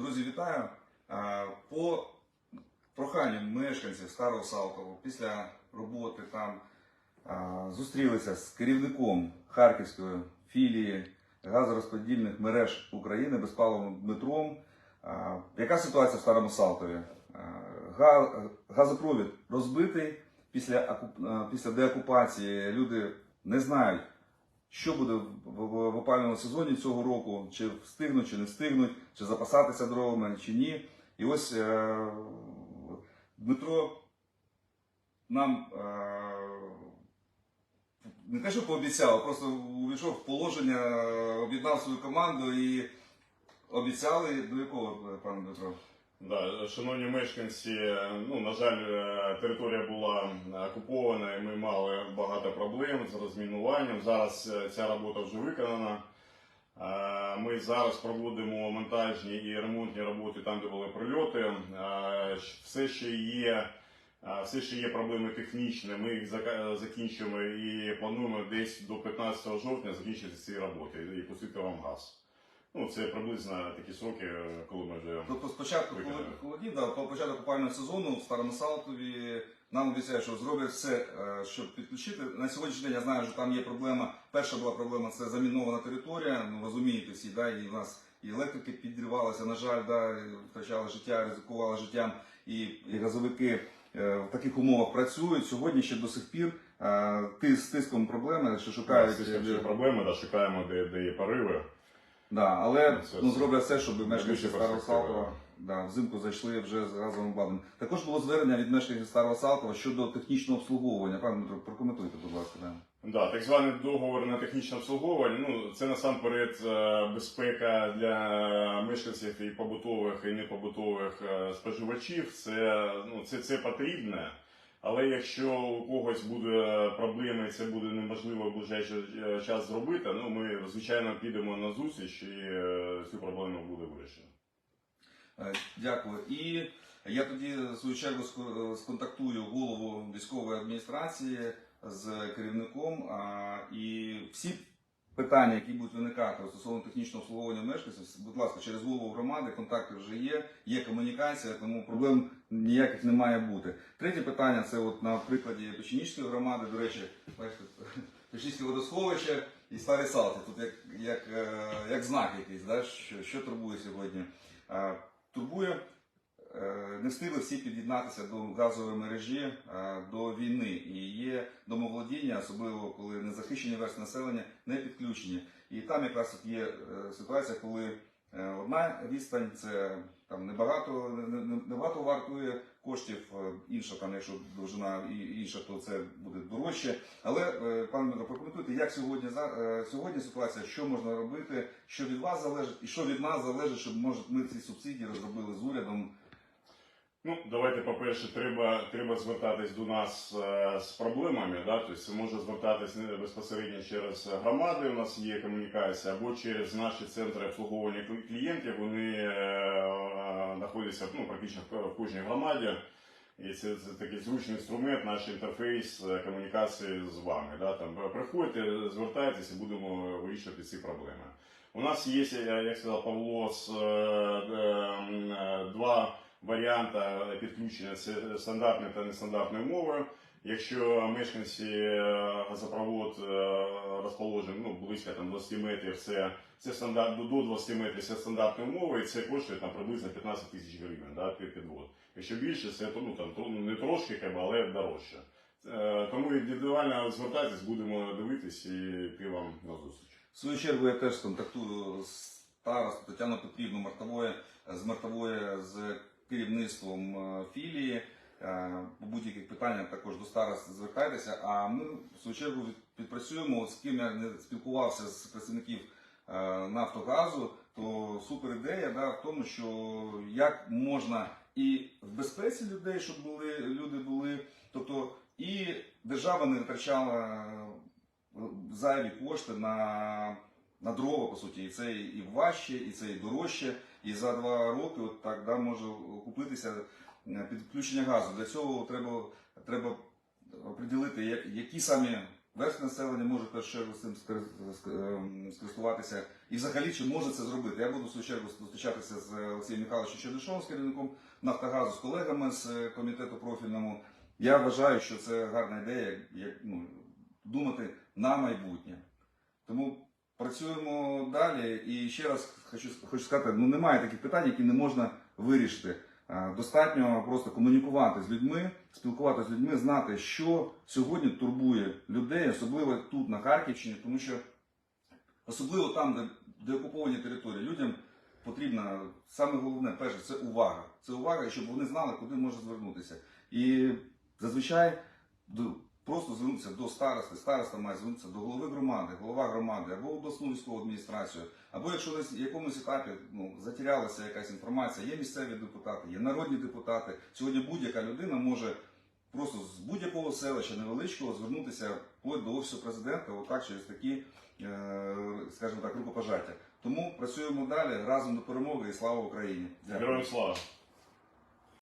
Друзі, вітаю. По проханню мешканців Старого Салтову після роботи там зустрілися з керівником Харківської філії газорозподільних мереж України Безпаловим Дмитром. Яка ситуація в Старому Салтові? Газопровід розбитий після деокупації. Люди не знають, що буде в, опалювальному сезоні цього року, чи встигнуть, чи не встигнуть, чи запасатися дровами, чи ні. І ось е, Дмитро нам е, не те, що пообіцяв, просто увійшов в положення, об'єднав свою команду і обіцяли до якого, пане Дмитро? Да, шановні мешканці, ну на жаль, е, територія була окупована, і ми мали багато проблем з розмінуванням. Зараз е, ця робота вже виконана. Е, Ми зараз проводимо монтажні і ремонтні роботи там, де були прильоти. Все ще є. Все ще є проблеми технічні, ми їх закінчимо і плануємо десь до 15 жовтня закінчити ці роботи і пустити вам газ. Ну, це приблизно такі сроки, е, коли ми вже Тобто спочатку Виконали. холодів, да, по початку опалювального сезону в Старому Салтові нам обіцяють, що зроблять все, е, щоб підключити. На сьогоднішній день я знаю, що там є проблема. Перша була проблема це замінована територія. Ну розумієте всі, да, і в нас і електрики підривалися, на жаль, да, втрачали життя, ризикували життям, і, і газовики е, в таких умовах працюють. Сьогодні ще до сих пір ти з тиском проблеми, що шукають. Всі проблеми, да, шукаємо, де, де є пориви. Да, але Це ну, все. зроблять все, щоб мешканці Старого перспектива. Салтова да, взимку зайшли вже з газовим обладнанням. Також було звернення від мешканців Старого Салтова щодо технічного обслуговування. Пане Дмитро, прокоментуйте, будь ласка. Да. Да, так званий договор на технічне обслуговування. Ну це насамперед е, безпека для мешканців і побутових, і непобутових е, споживачів. Це ну це, це потрібне. Але якщо у когось буде проблеми, це буде неможливо в ближайший е, час зробити. Ну ми звичайно підемо на зустріч і е, цю проблему буде вирішено. Е, Дякую. І я тоді в свою чергу сконтактую голову військової адміністрації з керівником. І всі питання, які будуть виникати стосовно технічного обслуговування мешканців, будь ласка, через голову громади контакти вже є, є комунікація, тому проблем ніяких не має бути. Третє питання це от на прикладі Печенічської громади, до речі, бачите, Печенічське водосховище і Старий Салти. Тут як, як, е, як знак якийсь, да, що, що турбує сьогодні. Е, Турбує, е, не встигли всі під'єднатися до газової мережі до війни. І є домоволодіння, особливо коли незахищені верстви населення не підключені. І там якраз є ситуація, коли одна відстань це там небагато, не- не- небагато вартує коштів, е, інша там, якщо довжина і інша, то це буде дорожче. Але е, пане Дмитро, прокоментуйте, як сьогодні е, сьогодні ситуація, що можна робити, що від вас залежить, і що від нас залежить, щоб може ми ці субсидії розробили з урядом. Ну, давайте, по-перше, треба, треба звертатись до нас е, з проблемами. Да? Тобто це може звертатись не безпосередньо через громади, у нас є комунікація, або через наші центри обслуговування клієнтів. Вони е, е, знаходяться ну, практично в кожній громаді. І це, це такий зручний інструмент, наш інтерфейс е, комунікації з вами. Да? Там, е, приходьте, звертайтеся, будемо вирішувати ці проблеми. У нас є, як сказав Павло, з, е, е, е, два варіанти підключення це стандартні та нестандартні умови. Якщо мешканці е, газопровод е, розположений ну, близько там, 20 метрів, це, це стандарт, до 20 метрів це стандартні умови, і це коштує там, приблизно 15 тисяч гривень да, під підвод. Якщо більше, це ну, там, ну, не трошки, але дорожче. Е, Тому індивідуально звертайтесь, будемо дивитись і йти вам на зустріч. В свою чергу я теж контактую з старостою Тетяною Петрівною Мартовою, з Мартовою з керівництвом е, філії. Е, По будь-яких питаннях також до старост звертайтеся. А ми в свою чергу від- підпрацюємо з ким я не спілкувався з представників е, Нафтогазу, то супер ідея да, в тому, що як можна і в безпеці людей, щоб були люди були, тобто і держава не витрачала зайві кошти на, на дрова, по суті, і це і важче, і це і дорожче. І за два роки от так може окупитися е, підключення газу. Для цього треба, треба оприділити, які самі верстви населення може в першу чергу з цим ем, скористуватися. І взагалі чи може це зробити? Я буду в свою чергу зустрічатися з Олексієм Михайловичем Чернишовим, з керівником Нафтогазу, з колегами з е, комітету профільному. Я вважаю, що це гарна ідея, як ну, думати на майбутнє. Тому працюємо далі. І ще раз хочу, хочу сказати: ну немає таких питань, які не можна вирішити. Достатньо просто комунікувати з людьми, спілкуватися з людьми, знати, що сьогодні турбує людей, особливо тут на Харківщині, тому що особливо там, де, де окуповані території, людям потрібна саме головне, перше, це увага. Це увага, щоб вони знали, куди можна звернутися. І зазвичай просто звернутися до старости. Староста має звернутися до голови громади, голова громади або обласну військову адміністрацію. Або якщо на якомусь етапі ну, затерялася якась інформація, є місцеві депутати, є народні депутати. Сьогодні будь-яка людина може просто з будь-якого селища невеличкого звернутися до офісу президента, отак через такі, е, скажімо так, рукопожаття. Тому працюємо далі разом до перемоги і слава Україні. Дякую. Героям слава!